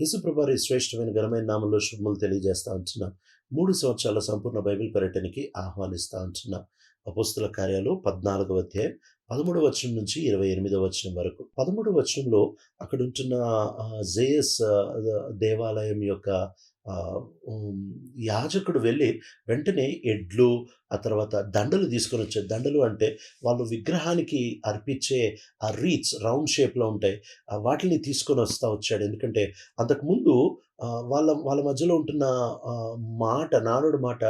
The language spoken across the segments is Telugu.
యేసుప్రభారి శ్రేష్టమైన ఘనమైన నామంలో శుభములు తెలియజేస్తా ఉంటున్నాం. మూడు సంవత్సరాల సంపూర్ణ బైబిల్ పర్యటనకి ఆహ్వానిస్తా ఉంటున్నాం. అపుస్తుల కార్యాలు పద్నాలుగవ అధ్యాయం పదమూడవ వచనం నుంచి ఇరవై ఎనిమిదవ వచనం వరకు. పదమూడవ వచనంలో అక్కడ ఉంటున్న జేయస్ దేవాలయం యొక్క యాజకుడు వెళ్ళి వెంటనే ఎడ్లు ఆ తర్వాత దండలు తీసుకొని వచ్చే దండలు అంటే వాళ్ళు విగ్రహానికి అర్పించే ఆ రీచ్ రౌండ్ షేప్లో ఉంటాయి. వాటిని తీసుకొని వస్తూ వచ్చాడు. ఎందుకంటే అంతకుముందు వాళ్ళ వాళ్ళ మధ్యలో ఉంటున్న మాట నానుడు మాట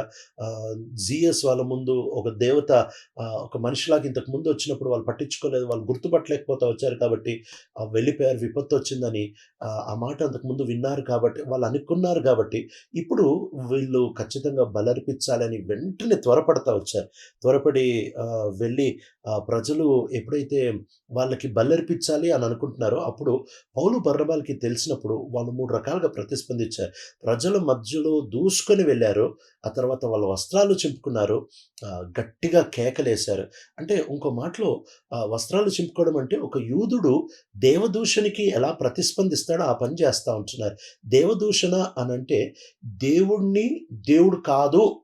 జిఎస్ వాళ్ళ ముందు ఒక దేవత ఒక మనిషిలాగా ఇంతకు ముందు వచ్చినప్పుడు వాళ్ళు పట్టించుకోలేదు వాళ్ళు గుర్తుపట్టలేకపోతా వచ్చారు కాబట్టి వెళ్ళిపోయారు విపత్తు వచ్చిందని ఆ, మాట అంతకు ముందు విన్నారు కాబట్టి వాళ్ళు అనుకున్నారు కాబట్టి ఇప్పుడు వీళ్ళు ఖచ్చితంగా బలర్పించాలని వెంటనే త్వరపడతా వచ్చారు. త్వరపడి వెళ్ళి ప్రజలు ఎప్పుడైతే వాళ్ళకి బల్లెర్పించాలి అని అనుకుంటున్నారో అప్పుడు పౌలు బర్రబాలకి తెలిసినప్పుడు వాళ్ళు మూడు రకాలుగా ప్రతిస్పందించారు. ప్రజల మధ్యలో దూసుకొని వెళ్ళారు ఆ తర్వాత వాళ్ళ వస్త్రాలు చింపుకున్నారు గట్టిగా కేకలేశారు. అంటే ఇంకో మాటలో వస్త్రాలు చింపుకోవడం అంటే ఒక యూదుడు దేవదూషణకి ఎలా ప్రతిస్పందిస్తాడో ఆ పని చేస్తూ ఉంటున్నారు. దేవదూషణ అని అంటే దేవుణ్ణి దేవుడు కాదు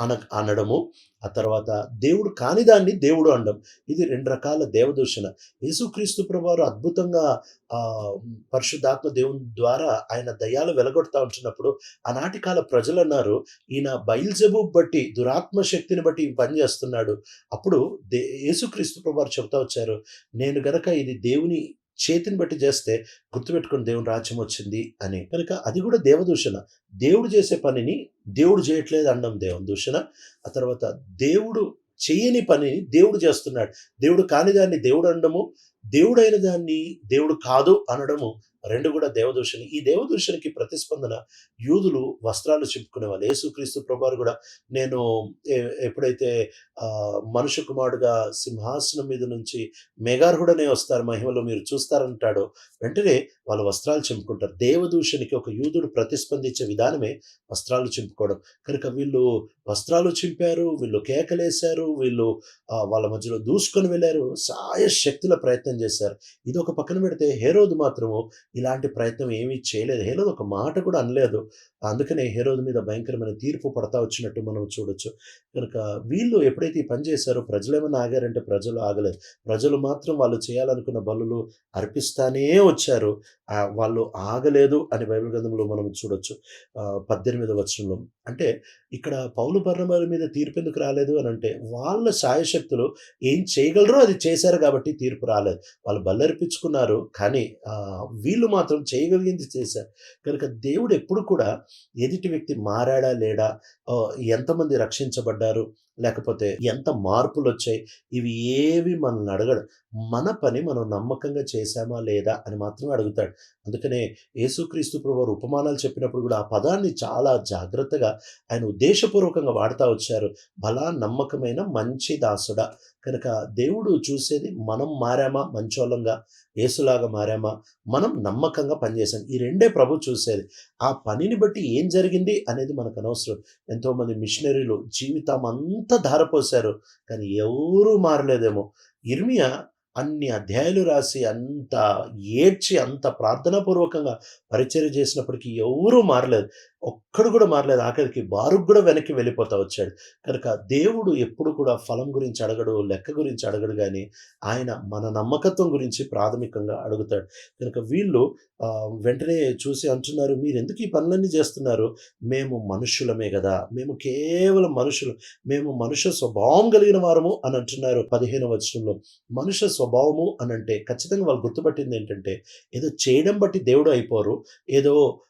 అన అనడము ఆ తర్వాత దేవుడు కాని దాన్ని దేవుడు అనడం. ఇది రెండు రకాల దేవదూషణ. యేసుక్రీస్తు ప్రభువారు అద్భుతంగా పరిశుద్ధాత్మ దేవుని ద్వారా ఆయన దయ్యాలు వెలగొడతా ఉంటున్నప్పుడు ఆనాటి కాల ప్రజలు అన్నారు ఈయన బయల్జబు బట్టి దురాత్మ శక్తిని బట్టి పనిచేస్తున్నాడు పని చేస్తున్నాడు. అప్పుడు దే యేసుక్రీస్తు ప్రభువారు చెబుతా వచ్చారు నేను గనక ఇది దేవుని చేతిని బట్టి చేస్తే గుర్తుపెట్టుకుని దేవుని రాజ్యం వచ్చింది అని. కనుక అది కూడా దేవదూషణ. దేవుడు చేసే పనిని దేవుడు చేయట్లేదు అనడం దేవుని దూషణ. ఆ తర్వాత దేవుడు చేయని పనిని దేవుడు చేస్తున్నాడు. దేవుడు కాని దాన్ని దేవుడు అనడము దేవుడైన దాన్ని దేవుడు కాదు అనడము రెండు కూడా దేవదూషణ. ఈ దేవదూషణకి ప్రతిస్పందన యూదులు వస్త్రాలు చింపుకునే వాళ్ళు యేసుక్రీస్తు ప్రభారు కూడా నేను ఎప్పుడైతే ఆ, కుమారుడుగా సింహాసనం మీద నుంచి మేఘార్హుడనే వస్తారు మహిమలో మీరు చూస్తారంటాడో వెంటనే వాళ్ళు వస్త్రాలు చింపుకుంటారు. దేవదూషణకి ఒక యూదుడు ప్రతిస్పందించే విధానమే వస్త్రాలు చింపుకోవడం. కనుక వీళ్ళు వస్త్రాలు చింపారు వీళ్ళు కేకలేశారు వీళ్ళు వాళ్ళ మధ్యలో దూసుకొని వెళ్ళారు సాయ శక్తుల ప్రయత్నం చేశారు ఇది ఒక పక్కన పెడితే హేరోదు మాత్రము ఇలాంటి ప్రయత్నం ఏమీ చేయలేదు. హేరోదు ఒక మాట కూడా అనలేదు. అందుకనే హేరోదు మీద భయంకరమైన తీర్పు పడతా వచ్చినట్టు మనం చూడొచ్చు. కనుక వీళ్ళు ఎప్పుడైతే ఈ పని చేశారో ప్రజలు ఏమైనా ఆగారంటే ప్రజలు ఆగలేదు. ప్రజలు మాత్రం వాళ్ళు చేయాలనుకున్న బలులు అర్పిస్తానే వచ్చారు. వాళ్ళు ఆగలేదు అని బైబిల్ గ్రంథంలో మనం చూడొచ్చు. ఆ, పద్దెనిమిదవ వచనంలో. అంటే ఇక్కడ పౌలు బర్ణబాల మీద తీర్పు ఎందుకు రాలేదు అని అంటే వాళ్ళ సాయశక్తులు ఏం చేయగలరో అది చేశారు కాబట్టి తీర్పు రాలేదు. వాళ్ళు బల్లరిపించుకున్నారు. కానీ వీళ్ళు మాత్రం చేయగలిగింది చేశారు. కనుక దేవుడు ఎప్పుడు కూడా ఎదుటి వ్యక్తి మారాడా లేడా? ఎంతమంది రక్షించబడ్డారు? లేకపోతే ఎంత మార్పులు వచ్చాయి ఇవి ఏవి మనల్ని అడగడు. మన పని మనం నమ్మకంగా చేశామా లేదా అని మాత్రమే అడుగుతాడు. అందుకనే యేసుక్రీస్తు ప్రభువారు ఉపమానాలు చెప్పినప్పుడు కూడా ఆ పదాన్ని చాలా జాగ్రత్తగా ఆయన ఉద్దేశపూర్వకంగా వాడుతూ వచ్చారు. బలా నమ్మకమైన మంచి దాసుడా. కనుక దేవుడు చూసేది మనం మారామా మంచోళంగా ఏసులాగా మారామా? మనం నమ్మకంగా పనిచేసాం ఈ రెండే ప్రభు చూసేది. ఆ పనిని బట్టి ఏం జరిగింది అనేది మనకు అనవసరం. ఎంతోమంది మిషనరీలు జీవితం అంతా ధారపోశారు. కానీ ఎవరూ మారలేదేమో. ఇర్మియా అన్ని అధ్యాయాలు రాసి అంత ఏడ్చి అంత ప్రార్థనాపూర్వకంగా పరిచయం చేసినప్పటికీ ఎవరూ మారలేదు. ఒక్కడు కూడా మారలేదు. ఆఖరికి బారుకు కూడా వెనక్కి వెళ్ళిపోతా వచ్చాడు. కనుక దేవుడు ఎప్పుడు కూడా ఫలం గురించి అడగడు లెక్క గురించి అడగడు కానీ ఆయన మన నమ్మకత్వం గురించి ప్రాథమికంగా అడుగుతాడు. కనుక వీళ్ళు వెంటనే చూసి అంటున్నారు మీరు ఎందుకు ఈ పనులన్నీ చేస్తున్నారు? మేము మనుషులమే కదా. మేము కేవలం మనుషులు. మేము మనుష్య స్వభావం కలిగిన వారము అని అంటున్నారు పదిహేను వచనంలో. మనుష్య స్వభావము అని అంటే ఖచ్చితంగా వాళ్ళు గుర్తుపట్టింది ఏంటంటే ఏదో చేయడం బట్టి దేవుడు అయిపోరు. ఏదో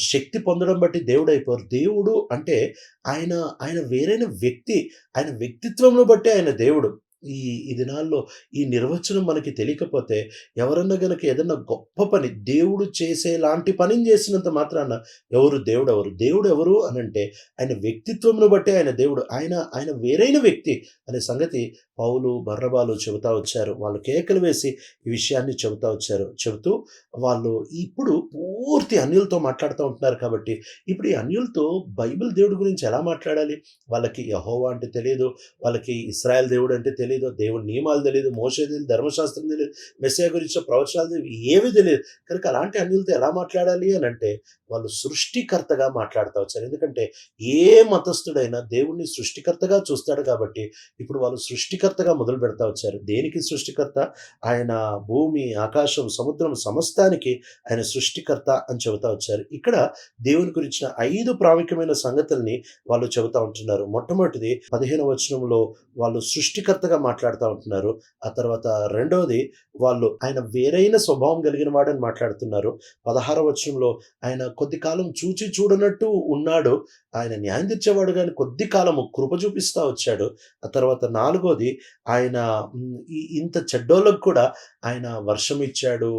శక్తి పొందడం బట్టి దేవుడు అయిపోరు దేవుడు అంటే ఆయన ఆయన వేరైన వ్యక్తి ఆయన వ్యక్తిత్వంలో బట్టి ఆయన దేవుడు. ఈ ఈ దినాల్లో ఈ నిర్వచనం మనకి తెలియకపోతే ఎవరన్నా గనక ఏదన్నా గొప్ప పని దేవుడు చేసేలాంటి పనిని చేసినంత మాత్రాన ఎవరు దేవుడు ఎవరు దేవుడు ఎవరు అని అంటే ఆయన వ్యక్తిత్వంను బట్టి ఆయన దేవుడు. ఆయన ఆయన వేరైన వ్యక్తి అనే సంగతి పౌలు బర్రబాలు చెబుతా వచ్చారు. వాళ్ళు కేకలు వేసి ఈ విషయాన్ని చెబుతా వచ్చారు. చెబుతూ వాళ్ళు ఇప్పుడు పూర్తి అన్యులతో మాట్లాడుతూ ఉంటున్నారు కాబట్టి ఇప్పుడు ఈ అన్యులతో బైబిల్ దేవుడి గురించి ఎలా మాట్లాడాలి? వాళ్ళకి యహోవా అంటే తెలియదు. వాళ్ళకి ఇస్రాయల్ దేవుడు అంటే తెలియదు. తెలియదు దేవుని నియమాలు తెలియదు మోసే తెలియదు ధర్మశాస్త్రం తెలియదు మెస్సే గురించి ప్రవచనాలు తెలియదు ఏవి తెలియదు కనుక అలాంటి అన్యులతో ఎలా మాట్లాడాలి అని అంటే వాళ్ళు సృష్టికర్తగా మాట్లాడుతూ వచ్చారు ఎందుకంటే ఏ మతస్థుడైనా దేవుణ్ణి సృష్టికర్తగా చూస్తాడు కాబట్టి ఇప్పుడు వాళ్ళు సృష్టికర్తగా మొదలు పెడతా వచ్చారు దేనికి సృష్టికర్త? ఆయన భూమి ఆకాశం సముద్రం సమస్తానికి ఆయన సృష్టికర్త అని చెబుతా వచ్చారు. ఇక్కడ దేవుని గురించిన ఐదు ప్రాముఖ్యమైన సంగతుల్ని వాళ్ళు చెబుతా ఉంటున్నారు. మొట్టమొదటిది పదిహేను వచనంలో వాళ్ళు సృష్టికర్తగా మాట్లాడుతూ ఉంటున్నారు. ఆ తర్వాత రెండోది వాళ్ళు ఆయన వేరైన స్వభావం కలిగిన వాడని మాట్లాడుతున్నారు. పదహార వచనంలో ఆయన కొద్ది కాలం చూచి చూడనట్టు ఉన్నాడు. ఆయన న్యాయం తెచ్చేవాడు కానీ కొద్ది కాలము కృప చూపిస్తా వచ్చాడు. ఆ తర్వాత నాలుగోది ఆయన ఇంత చెడ్డోళ్ళకు కూడా ఆయన వర్షం ఇచ్చాడు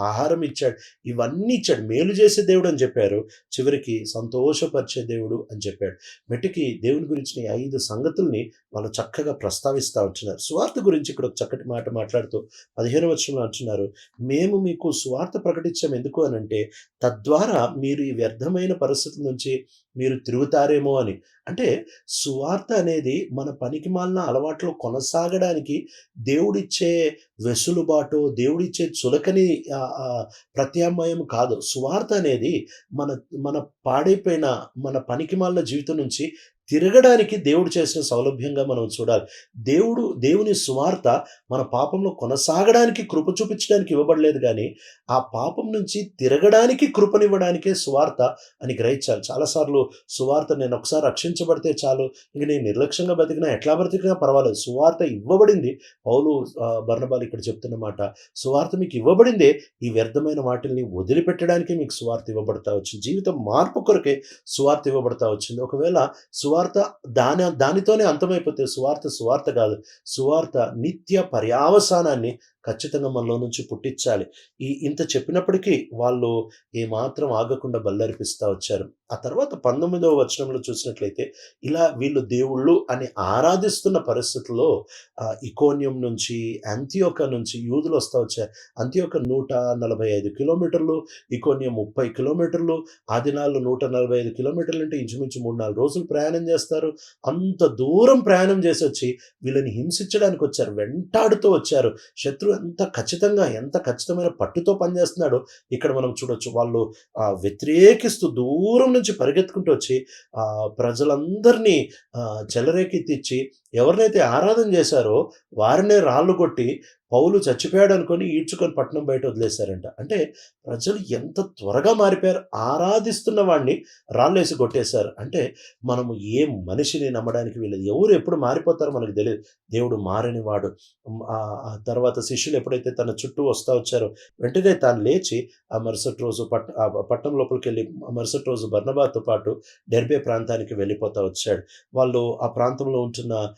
ఆహారం ఇచ్చాడు ఇవన్నీ ఇచ్చాడు. మేలు చేసే దేవుడు అని చెప్పారు. చివరికి సంతోషపరిచే దేవుడు అని చెప్పాడు. మెట్టికి దేవుని గురించిన ఐదు సంగతుల్ని వాళ్ళు చక్కగా ప్రస్తావిస్తూ ఉంటున్నారు. సువార్త గురించి ఇక్కడ ఒక చక్కటి మాట మాట్లాడుతూ పదిహేను వచనంలో అంటున్నారు. మేము మీకు సువార్త ప్రకటించాం ఎందుకు అని అంటే తద్వారా మీరు ఈ వ్యర్థమైన పరిస్థితుల నుంచి మీరు తిరుగుతారేమో అని. అంటే సువార్త అనేది మన పనికి మాలిన అలవాట్లో కొనసాగడానికి దేవుడిచ్చే వెసులుబాటు దేవుడిచ్చే చులకని ప్రత్యామ్నాయం కాదు. సువార్త అనేది మన మన పాడైపోయిన మన పనికి మాలిన జీవితం నుంచి తిరగడానికి దేవుడు చేసిన సౌలభ్యంగా మనం చూడాలి. దేవుడు దేవుని సువార్త మన పాపంలో కొనసాగడానికి కృప చూపించడానికి ఇవ్వబడలేదు కానీ ఆ పాపం నుంచి తిరగడానికి కృపనివ్వడానికే సువార్త అని గ్రహించాలి. చాలాసార్లు సువార్త నేను ఒకసారి రక్షించబడితే చాలు ఇంక నేను నిర్లక్ష్యంగా బతికినా ఎట్లా బ్రతికినా పర్వాలేదు. సువార్త ఇవ్వబడింది. పౌలు బర్ణబాలు ఇక్కడ చెప్తున్నమాట సువార్త మీకు ఇవ్వబడిందే ఈ వ్యర్థమైన వాటిని వదిలిపెట్టడానికి మీకు సువార్త ఇవ్వబడతా వచ్చింది. జీవితం మార్పు కొరకే సువార్త ఇవ్వబడతా వచ్చింది. ఒకవేళ సువార్త దాని దానితోనే అంతమైపోతే సువార్త సువార్త కాదు. సువార్త నిత్య పర్యావసానాన్ని ఖచ్చితంగా మనలో నుంచి పుట్టించాలి. ఈ ఇంత చెప్పినప్పటికీ వాళ్ళు ఏమాత్రం ఆగకుండా బల్లరిపిస్తూ వచ్చారు. ఆ తర్వాత పంతొమ్మిదవ వచనంలో చూసినట్లయితే ఇలా వీళ్ళు దేవుళ్ళు అని ఆరాధిస్తున్న పరిస్థితుల్లో ఇకోనియం నుంచి అంత్యోక నుంచి యూదులు వస్తూ వచ్చారు. అంత్యోక నూట నలభై ఐదు కిలోమీటర్లు ఇకోనియం ముప్పై కిలోమీటర్లు ఆ దినాల్లో నూట నలభై ఐదు కిలోమీటర్లు అంటే ఇంచుమించు మూడు నాలుగు రోజులు ప్రయాణం చేస్తారు. అంత దూరం ప్రయాణం చేసి వచ్చి వీళ్ళని హింసించడానికి వచ్చారు వెంటాడుతూ వచ్చారు. శత్రువు ఎంత ఖచ్చితంగా ఎంత ఖచ్చితమైన పట్టుతో పనిచేస్తున్నాడో ఇక్కడ మనం చూడొచ్చు. వాళ్ళు ఆ, వ్యతిరేకిస్తూ దూరం నుంచి పరిగెత్తుకుంటూ వచ్చి ఆ, ప్రజలందరినీ ఆ, చెలరేకెత్తిచ్చి ఎవరినైతే ఆరాధన చేశారో వారినే రాళ్ళు కొట్టి పౌలు చచ్చిపోయాడు అనుకొని ఈడ్చుకొని పట్టణం బయట వదిలేశారంట. అంటే ప్రజలు ఎంత త్వరగా మారిపోయారు. ఆరాధిస్తున్న వాడిని రాళ్ళేసి కొట్టేశారు. అంటే మనము ఏ మనిషిని నమ్మడానికి వీలేదు ఎవరు ఎప్పుడు మారిపోతారో మనకు తెలియదు. దేవుడు మారని వాడు ఆ తర్వాత శిష్యులు ఎప్పుడైతే తన చుట్టూ వస్తూ వచ్చారో వెంటనే తాను లేచి ఆ మరుసటి రోజు పట్ ఆ పట్టణం లోపలికి వెళ్ళి మరుసటి రోజు బర్ణబాతో పాటు డెర్బే ప్రాంతానికి వెళ్ళిపోతా వచ్చాడు. వాళ్ళు ఆ ప్రాంతంలో ఉంటున్న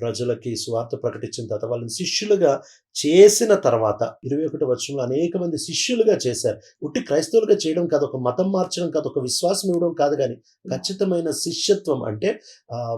ప్రజలకి స్వార్థ ప్రకటించిన తర్వాత వాళ్ళని శిష్యులుగా చేసిన తర్వాత ఇరవై ఒకటి వర్షంలో అనేక మంది శిష్యులుగా చేశారు. ఉట్టి క్రైస్తవులుగా చేయడం కాదు ఒక మతం మార్చడం కాదు ఒక విశ్వాసం ఇవ్వడం కాదు కానీ ఖచ్చితమైన శిష్యత్వం అంటే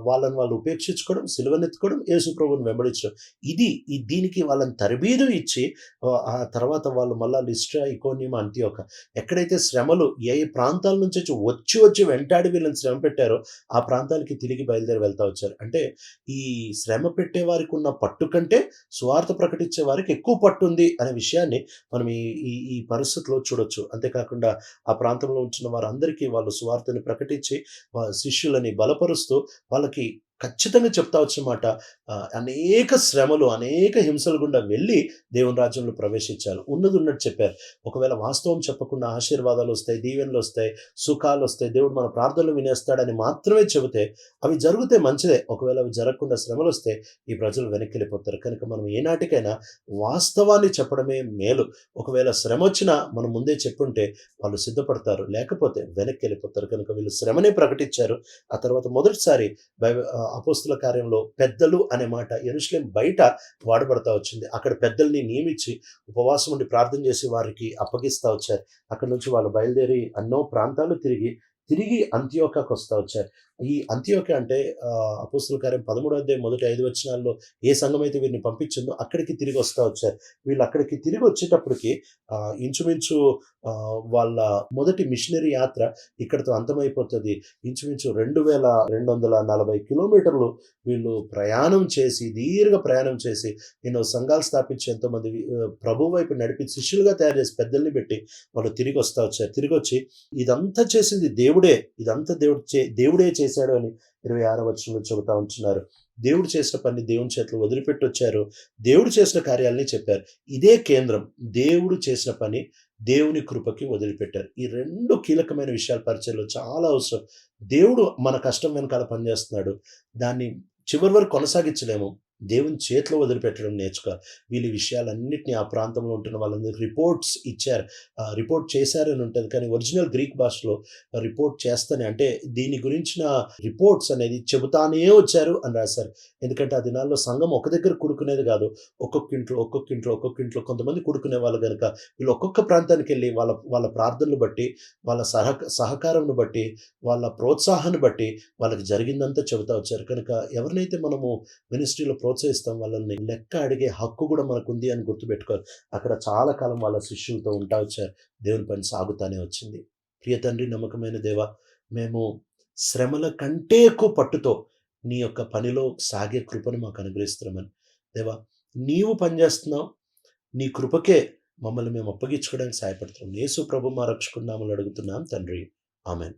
వాళ్ళని వాళ్ళు ఉపేక్షించుకోవడం సిలువనెత్తుకోవడం యేసు ప్రభుని వెంబడించడం. ఇది ఈ దీనికి వాళ్ళని తరబీదు ఇచ్చి ఆ, తర్వాత వాళ్ళు మళ్ళా లిస్ట్రా ఇకోనియం అంత్యోక ఎక్కడైతే శ్రమలు ఏ ఏ ప్రాంతాల నుంచి వచ్చి వచ్చి వచ్చి వెంటాడి వీళ్ళని శ్రమ పెట్టారో ఆ ప్రాంతాలకి తిరిగి బయలుదేరి వెళ్తా వచ్చారు. అంటే ఈ శ్రమ పెట్టే వారికి ఉన్న పట్టు కంటే స్వార్థ ప్రకటించే వారికి ఎక్కువ పట్టు ఉంది అనే విషయాన్ని మనం ఈ ఈ పరిస్థితిలో చూడొచ్చు. అంతేకాకుండా ఆ ప్రాంతంలో ఉంచిన వారందరికీ వాళ్ళు స్వార్థని ప్రకటించి శిష్యులని బలపరుస్తూ వాళ్ళకి ఖచ్చితంగా చెప్తా వచ్చినమాట అనేక శ్రమలు అనేక హింసలు గుండా వెళ్ళి దేవుని రాజ్యంలో ప్రవేశించారు. ఉన్నది ఉన్నట్టు చెప్పారు. ఒకవేళ వాస్తవం చెప్పకుండా ఆశీర్వాదాలు వస్తాయి దీవెనలు వస్తాయి సుఖాలు వస్తాయి దేవుడు మన ప్రార్థనలు వినేస్తాడని మాత్రమే చెబితే అవి జరిగితే మంచిదే. ఒకవేళ అవి జరగకుండా శ్రమలు వస్తే ఈ ప్రజలు వెనక్కి వెళ్ళిపోతారు కనుక మనం ఏనాటికైనా వాస్తవాన్ని చెప్పడమే మేలు. ఒకవేళ శ్రమ వచ్చినా మనం ముందే చెప్పుంటే వాళ్ళు సిద్ధపడతారు. లేకపోతే వెనక్కి వెళ్ళిపోతారు కనుక వీళ్ళు శ్రమనే ప్రకటించారు. ఆ తర్వాత మొదటిసారి బైబ అపోస్తుల కార్యంలో పెద్దలు అనే మాట ఎరుశ్లేం బయట వాడబడతా వచ్చింది. అక్కడ పెద్దల్ని నియమించి ఉపవాసం ఉండి ప్రార్థన చేసి వారికి అప్పగిస్తా వచ్చారు. అక్కడ నుంచి వాళ్ళు బయలుదేరి ఎన్నో ప్రాంతాలు తిరిగి తిరిగి అంత్యోకాకు వస్తా వచ్చారు. ఈ అంత్యోక అంటే అపుస్తుల కార్యం 13 అధ్యాయం మొదటి ఐదు వచనాల్లో ఏ సంఘమైతే వీరిని పంపించిందో అక్కడికి తిరిగి వస్తా వచ్చారు. వీళ్ళు అక్కడికి తిరిగి వచ్చేటప్పటికి ఇంచుమించు వాళ్ళ మొదటి మిషనరీ యాత్ర ఇక్కడితో అంతమైపోతుంది ఇంచుమించు 2240 కిలోమీటర్లు వీళ్ళు ప్రయాణం చేసి, దీర్ఘ ప్రయాణం చేసి, ఎన్నో సంఘాలు స్థాపించి ఎంతోమంది ప్రభు వైపు నడిపి శిష్యులుగా తయారు చేసి పెద్దల్ని పెట్టి వాళ్ళు తిరిగి వస్తా వచ్చారు. తిరిగొచ్చి ఇదంతా చేసింది దేవుడే. ఇదంతా దేవుడు చే దేవుడే చేశాడు అని 26వ వచనంలో చెబుతా ఉంటున్నారు. దేవుడు చేసిన పని దేవుని చేతిలో వదిలిపెట్టొచ్చారు. దేవుడు చేసిన కార్యాలని చెప్పారు. ఇదే కేంద్రం. దేవుడు చేసిన పని దేవుని కృపకి వదిలిపెట్టారు. ఈ రెండు కీలకమైన విషయాలు పరిచయంలో చాలా అవసరం. దేవుడు మన కష్టం వెనకాల పనిచేస్తున్నాడు. దాన్ని చివరి వరకు కొనసాగించలేము. దేవుని చేతిలో వదిలిపెట్టడం నేర్చుకోవాలి. వీళ్ళ విషయాలన్నింటినీ విషయాలన్నిటిని ఆ ప్రాంతంలో ఉంటున్న వాళ్ళందరికీ రిపోర్ట్స్ ఇచ్చారు. రిపోర్ట్ చేశారని ఉంటుంది కానీ ఒరిజినల్ గ్రీక్ భాషలో రిపోర్ట్ చేస్తానే అంటే దీని గురించిన రిపోర్ట్స్ అనేది చెబుతానే వచ్చారు అని రాశారు. ఎందుకంటే ఆ దినాల్లో సంఘం ఒక దగ్గర కొడుకునేది కాదు. ఒక్కొక్క ఇంట్లో, ఒక్కొక్క ఇంట్లో, ఒక్కొక్క ఇంట్లో కొంతమంది కూడుకునేవాళ్ళు కనుక వీళ్ళు ఒక్కొక్క ప్రాంతానికి వెళ్ళి వాళ్ళ వాళ్ళ ప్రార్థనలు బట్టి, వాళ్ళ సహ సహకారంను బట్టి, వాళ్ళ ప్రోత్సాహాన్ని బట్టి వాళ్ళకి జరిగిందంతా చెబుతా వచ్చారు. కనుక ఎవరినైతే మనము మినిస్ట్రీలో ప్రోత్సహిస్తాం వాళ్ళని లెక్క అడిగే హక్కు కూడా మనకుంది అని గుర్తుపెట్టుకోవాలి. అక్కడ చాలా కాలం వాళ్ళ శిష్యులతో ఉంటా వచ్చారు. దేవుని పని సాగుతానే వచ్చింది. ప్రియ తండ్రి, నమ్మకమైన దేవా! మేము శ్రమల కంటే ఎక్కువ పట్టుతో నీ యొక్క పనిలో సాగే కృపను మాకు అనుగ్రహిస్తున్నామని. దేవా! నీవు పనిచేస్తున్నావు. నీ కృపకే మమ్మల్ని మేము అప్పగించుకోవడానికి సహాయపడుతున్నాం. యేసు ప్రభు మా రక్షకున్నామని అడుగుతున్నాం తండ్రి. ఆమేన్.